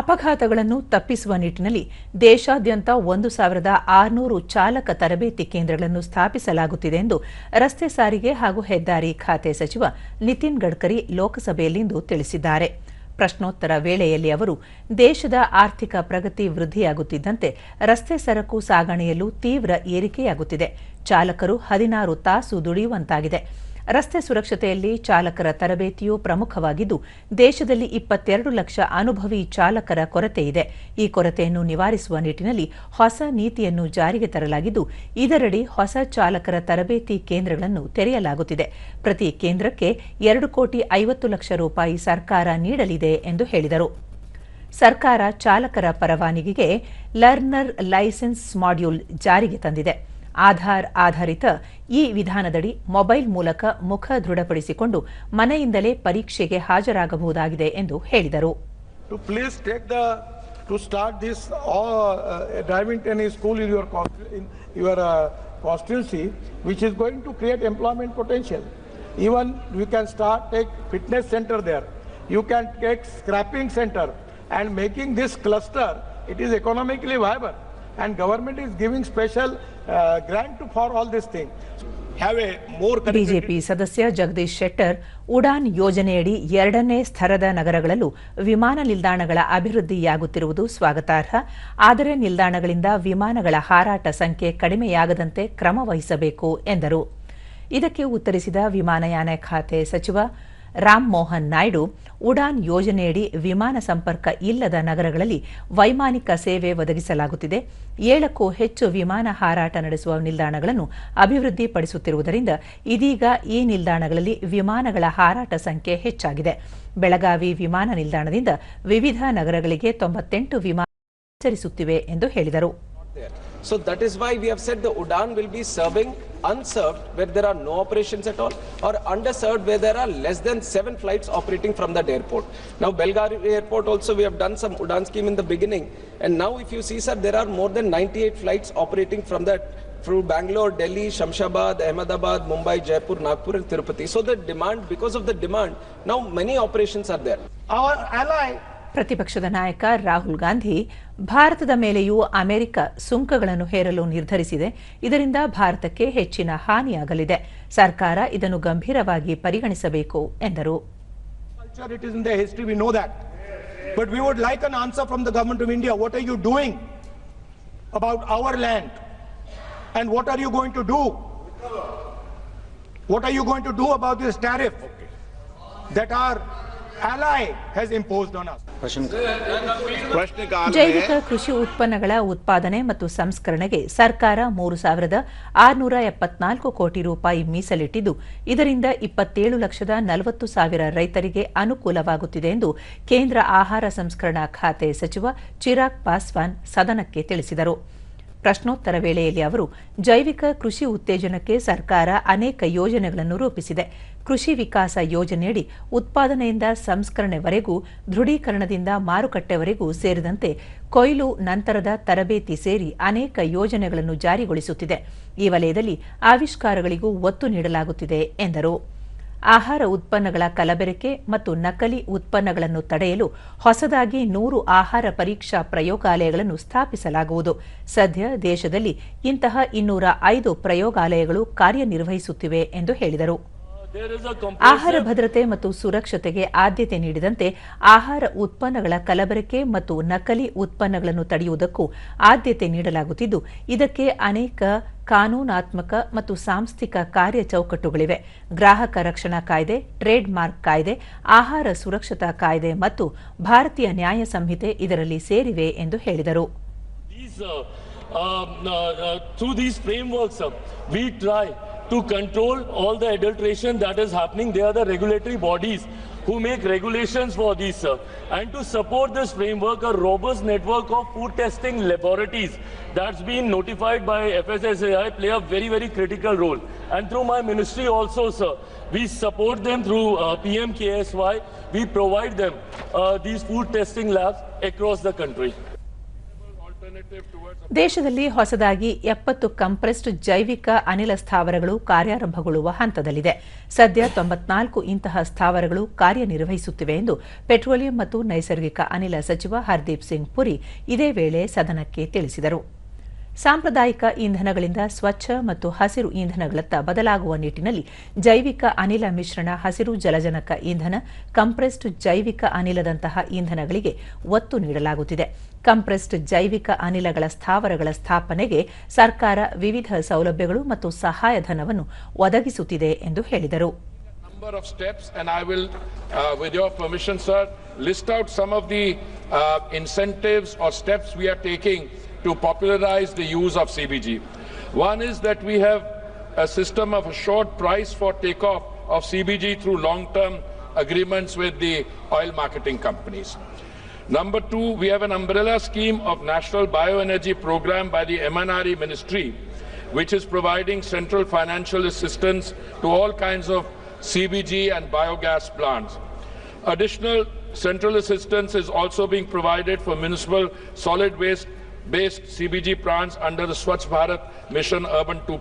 ಅಪಘಾತಗಳನ್ನು ತಪ್ಪಿಸುವ ನಿಟ್ಟಿನಲ್ಲಿ ದೇಶಾದ್ಯಂತ ಒಂದು ಸಾವಿರದ ಆರುನೂರು ಚಾಲಕ ತರಬೇತಿ ಕೇಂದ್ರಗಳನ್ನು ಸ್ಥಾಪಿಸಲಾಗುತ್ತಿದೆ ಎಂದು ರಸ್ತೆ ಸಾರಿಗೆ ಹಾಗೂ ಹೆದ್ದಾರಿ ಖಾತೆ ಸಚಿವ ನಿತಿನ್ ಗಡ್ಕರಿ ಲೋಕಸಭೆಯಲ್ಲಿಂದು ತಿಳಿಸಿದ್ದಾರೆ. ಪ್ರಶ್ನೋತ್ತರ ವೇಳೆಯಲ್ಲಿ ಅವರು, ದೇಶದ ಆರ್ಥಿಕ ಪ್ರಗತಿ ವೃದ್ಧಿಯಾಗುತ್ತಿದ್ದಂತೆ ರಸ್ತೆ ಸರಕು ಸಾಗಣೆಯಲ್ಲೂ ತೀವ್ರ ಏರಿಕೆಯಾಗುತ್ತಿದೆ. ಚಾಲಕರು ಹದಿನಾರು ತಾಸು ದುಡಿಯುವಂತಾಗಿದೆ. ರಸ್ತೆ ಸುರಕ್ಷತೆಯಲ್ಲಿ ಚಾಲಕರ ತರಬೇತಿಯೂ ಪ್ರಮುಖವಾಗಿದ್ದು, ದೇಶದಲ್ಲಿ ಇಪ್ಪತ್ತೆರಡು ಲಕ್ಷ ಅನುಭವಿ ಚಾಲಕರ ಕೊರತೆ ಇದೆ. ಈ ಕೊರತೆಯನ್ನು ನಿವಾರಿಸುವ ನಿಟ್ಟಿನಲ್ಲಿ ಹೊಸ ನೀತಿಯನ್ನು ಜಾರಿಗೆ ತರಲಾಗಿದ್ದು, ಇದರಡಿ ಹೊಸ ಚಾಲಕರ ತರಬೇತಿ ಕೇಂದ್ರಗಳನ್ನು ತೆರೆಯಲಾಗುತ್ತಿದೆ. ಪ್ರತಿ ಕೇಂದ್ರಕ್ಕೆ ಎರಡು ಕೋಟಿ ಐವತ್ತು ಲಕ್ಷ ರೂಪಾಯಿ ಸರ್ಕಾರ ನೀಡಲಿದೆ ಎಂದು ಹೇಳಿದರು. ಸರ್ಕಾರ ಚಾಲಕರ ಪರವಾನಿಗೆಗೆ ಲರ್ನರ್ ಲೈಸೆನ್ಸ್ ಮಾಡ್ಯೂಲ್ ಜಾರಿಗೆ ತಂದಿದೆ. ಆಧಾರ್ ಆಧಾರಿತ ಈ ವಿಧಾನದಡಿ ಮೊಬೈಲ್ ಮೂಲಕ ಮುಖ ದೃಢಪಡಿಸಿಕೊಂಡು ಮನೆಯಿಂದಲೇ ಪರೀಕ್ಷೆಗೆ ಹಾಜರಾಗಬಹುದಾಗಿದೆ ಎಂದು ಹೇಳಿದರು to start this uh, uh, driving any school in your in your uh, constituency, which is going to create employment potential. Even we can start take fitness center there. You can take scrapping center and making this cluster. It is economically viable, and government is giving special uh, grant for all this thing. Have a more. BJP ಸದಸ್ಯ ಜಗದೀಶ್ ಶೆಟ್ಟರ್ ಉಡಾನ್ ಯೋಜನೆಯಡಿ ಎರಡನೇ ಸ್ತರದ ನಗರಗಳಲ್ಲೂ ವಿಮಾನ ನಿಲ್ದಾಣಗಳ ಅಭಿವೃದ್ಧಿಯಾಗುತ್ತಿರುವುದು ಸ್ವಾಗತಾರ್ಹ ಆದರೆ ನಿಲ್ದಾಣಗಳಿಂದ ವಿಮಾನಗಳ ಹಾರಾಟ ಸಂಖ್ಯೆ ಕಡಿಮೆಯಾಗದಂತೆ ಕ್ರಮ ವಹಿಸಬೇಕು ಎಂದರು ಇದಕ್ಕೆ ಉತ್ತರಿಸಿದ ವಿಮಾನಯಾನ ಖಾತೆ ಸಚಿವ ರಾಮ್ ಮೋಹನ್ ನಾಯ್ಡು ಉಡಾನ್ ಯೋಜನೆಯಡಿ ವಿಮಾನ ಸಂಪರ್ಕ ಇಲ್ಲದ ನಗರಗಳಲ್ಲಿ ವೈಮಾನಿಕ ಸೇವೆ ಒದಗಿಸಲಾಗುತ್ತಿದೆ ಏಳಕ್ಕೂ ಹೆಚ್ಚು ವಿಮಾನ ಹಾರಾಟ ನಡೆಸುವ ನಿಲ್ದಾಣಗಳನ್ನು ಅಭಿವೃದ್ಧಿಪಡಿಸುತ್ತಿರುವುದರಿಂದ ಇದೀಗ ಈ ನಿಲ್ದಾಣಗಳಲ್ಲಿ ವಿಮಾನಗಳ ಹಾರಾಟ ಸಂಖ್ಯೆ ಹೆಚ್ಚಾಗಿದೆ ಬೆಳಗಾವಿ ವಿಮಾನ ನಿಲ್ದಾಣದಿಂದ ವಿವಿಧ ನಗರಗಳಿಗೆ ತೊಂಬತ್ತೆಂಟು ವಿಮಾನ ಸಂಚರಿಸುತ್ತಿವೆ ಎಂದು ಹೇಳಿದರು. So that is why we have said the Udan will be serving unserved where there are no operations at all or underserved where there are less than seven flights operating from that airport. Now Belgavi airport also we have done some Udan scheme in the beginning and now if you see sir there are more than 98 flights operating from that through Bangalore, Delhi, Shamshabad, Ahmedabad, Mumbai, Jaipur, Nagpur and Tirupati. So the demand, because of the demand, now many operations are there. Our ally ಪ್ರತಿಪಕ್ಷದ ನಾಯಕ ರಾಹುಲ್ ಗಾಂಧಿ ಭಾರತದ ಮೇಲೆಯೂ America ಸುಂಕಗಳನ್ನು ಹೇರಲು ನಿರ್ಧರಿಸಿದೆ ಇದರಿಂದ ಭಾರತಕ್ಕೆ ಹೆಚ್ಚಿನ ಹಾನಿಯಾಗಲಿದೆ ಸರ್ಕಾರ ಇದನ್ನು ಗಂಭೀರವಾಗಿ ಪರಿಗಣಿಸಬೇಕು ಎಂದರು. What are you are going to do? Are about this tariff that our ally has imposed on us. ಜೈವಿಕ ಕೃಷಿ ಉತ್ಪನ್ನಗಳ ಉತ್ಪಾದನೆ ಮತ್ತು ಸಂಸ್ಕರಣೆಗೆ ಸರ್ಕಾರ ಮೂರು ಸಾವಿರದ ಆರುನೂರ ಎಪ್ಪತ್ನಾಲ್ಕು ಕೋಟಿ ರೂಪಾಯಿ ಮೀಸಲಿಟ್ಟಿದ್ದು ಇದರಿಂದ ಇಪ್ಪತ್ತೇಳು ಲಕ್ಷದ ನಲವತ್ತು ಸಾವಿರ ರೈತರಿಗೆ ಅನುಕೂಲವಾಗುತ್ತಿದೆ ಎಂದು ಕೇಂದ್ರ ಆಹಾರ ಸಂಸ್ಕರಣಾ ಖಾತೆ ಸಚಿವ ಚಿರಾಗ್ ಪಾಸ್ವಾನ್ ಸದನಕ್ಕೆ ತಿಳಿಸಿದರು ಪ್ರಶ್ನೋತ್ತರ ವೇಳೆಯಲ್ಲಿ ಅವರು ಜೈವಿಕ ಕೃಷಿ ಉತ್ತೇಜನಕ್ಕೆ ಸರ್ಕಾರ ಅನೇಕ ಯೋಜನೆಗಳನ್ನು ರೂಪಿಸಿದೆ ಕೃಷಿ ವಿಕಾಸ ಯೋಜನೆಯಡಿ ಉತ್ಪಾದನೆಯಿಂದ ಸಂಸ್ಕರಣೆವರೆಗೂ, ದೃಢೀಕರಣದಿಂದ ಮಾರುಕಟ್ಟೆವರೆಗೂ ಸೇರಿದಂತೆ ಕೊಯ್ಲು ನಂತರದ ತರಬೇತಿ ಸೇರಿ ಅನೇಕ ಯೋಜನೆಗಳನ್ನು ಜಾರಿಗೊಳಿಸುತ್ತಿದೆ. ಈ ವಲಯದಲ್ಲಿ ಆವಿಷ್ಕಾರಗಳಿಗೂ ಒತ್ತು ನೀಡಲಾಗುತ್ತಿದೆ ಎಂದರು. ಆಹಾರ ಉತ್ಪನ್ನಗಳ ಕಲಬೆರಕೆ ಮತ್ತು ನಕಲಿ ಉತ್ಪನ್ನಗಳನ್ನು ತಡೆಯಲು ಹೊಸದಾಗಿ ನೂರು ಆಹಾರ ಪರೀಕ್ಷಾ ಪ್ರಯೋಗಾಲಯಗಳನ್ನು ಸ್ಥಾಪಿಸಲಾಗುವುದು. ಸದ್ಯ ದೇಶದಲ್ಲಿ ಇಂತಹ ಇನ್ನೂರ ಐದು ಪ್ರಯೋಗಾಲಯಗಳು ಕಾರ್ಯನಿರ್ವಹಿಸುತ್ತಿವೆ ಎಂದು ಹೇಳಿದರು. ಆಹಾರ ಭದ್ರತೆ ಮತ್ತು ಸುರಕ್ಷತೆಗೆ ಆದ್ಯತೆ ನೀಡಿದಂತೆ ಆಹಾರ ಉತ್ಪನ್ನಗಳ ಕಲಬೆರಕೆ ಮತ್ತು ನಕಲಿ ಉತ್ಪನ್ನಗಳನ್ನು ತಡೆಯುವುದಕ್ಕೂ ಆದ್ಯತೆ ನೀಡಲಾಗುತ್ತಿದ್ದು ಇದಕ್ಕೆ ಅನೇಕ ಕಾನೂನಾತ್ಮಕ ಮತ್ತು ಸಾಂಸ್ಥಿಕ ಕಾರ್ಯ ಚೌಕಟ್ಟುಗಳಿವೆ ಗ್ರಾಹಕ ರಕ್ಷಣಾ ಕಾಯ್ದೆ ಟ್ರೇಡ್ ಮಾರ್ಕ್ ಕಾಯ್ದೆ ಆಹಾರ ಸುರಕ್ಷತಾ ಕಾಯ್ದೆ ಮತ್ತು ಭಾರತೀಯ ನ್ಯಾಯ ಸಂಹಿತೆ ಇದರಲ್ಲಿ ಸೇರಿವೆ ಎಂದು ಹೇಳಿದರು. Uh, um, uh, uh, through these frameworks, uh, we try to control all the adulteration that is happening. They are the regulatory bodies who make regulations for these. uh, and to support this framework, a robust network of food testing laboratories that's been notified by FSSAI play a very, very critical role. And through my ministry also, sir, we support them through uh, PMKSY. We provide them uh, these food testing labs across the country. ದೇಶದಲ್ಲಿ ಹೊಸದಾಗಿ ಎಪ್ಪತ್ತು compressed ಜೈವಿಕ ಅನಿಲ ಸ್ಥಾವರಗಳು ಕಾರ್ಯಾರಂಭಗೊಳ್ಳುವ ಹಂತದಲ್ಲಿದೆ. ಸದ್ಯ ತೊಂಬತ್ನಾಲ್ಕು ಇಂತಹ ಸ್ಥಾವರಗಳು ಕಾರ್ಯನಿರ್ವಹಿಸುತ್ತಿವೆ ಎಂದು ಪೆಟ್ರೋಲಿಯಂ ಮತ್ತು ನೈಸರ್ಗಿಕ ಅನಿಲ ಸಚಿವ ಹರ್ದೀಪ್ ಸಿಂಗ್ ಪುರಿ ಇದೇ ವೇಳೆ ಸದನಕ್ಕೆ ತಿಳಿಸಿದರು. ಸಾಂಪ್ರದಾಯಿಕ ಇಂಧನಗಳಿಂದ ಸ್ವಚ್ಛ ಮತ್ತು ಹಸಿರು ಇಂಧನಗಳತ್ತ ಬದಲಾಗುವ ನಿಟ್ಟಿನಲ್ಲಿ ಜೈವಿಕ ಅನಿಲ ಮಿಶ್ರಣ ಹಸಿರು ಜಲಜನಕ ಇಂಧನ ಕಂಪ್ರೆಸ್ಡ್ ಜೈವಿಕ ಅನಿಲದಂತಹ ಇಂಧನಗಳಿಗೆ ಒತ್ತು ನೀಡಲಾಗುತ್ತಿದೆ. ಕಂಪ್ರೆಸ್ಡ್ ಜೈವಿಕ ಅನಿಲಗಳ ಸ್ಥಾವರಗಳ ಸ್ಥಾಪನೆಗೆ ಸರ್ಕಾರ ವಿವಿಧ ಸೌಲಭ್ಯಗಳು ಮತ್ತು ಸಹಾಯಧನವನ್ನು ಒದಗಿಸುತ್ತಿದೆ ಎಂದು ಹೇಳಿದರು. Of steps, and I uh, list out some of the uh, incentives or steps we are taking to popularize the use of CBG. One is that we have a system of assured price for takeoff of CBG through long-term agreements with the oil marketing companies. Number two, we have an umbrella scheme of National Bioenergy Program by the MNRE Ministry, which is providing central financial assistance to all kinds of CBG and biogas plants. Additional central assistance is also being provided for municipal solid waste based CBG plants under the Swachh Bharat Mission Urban 2.0.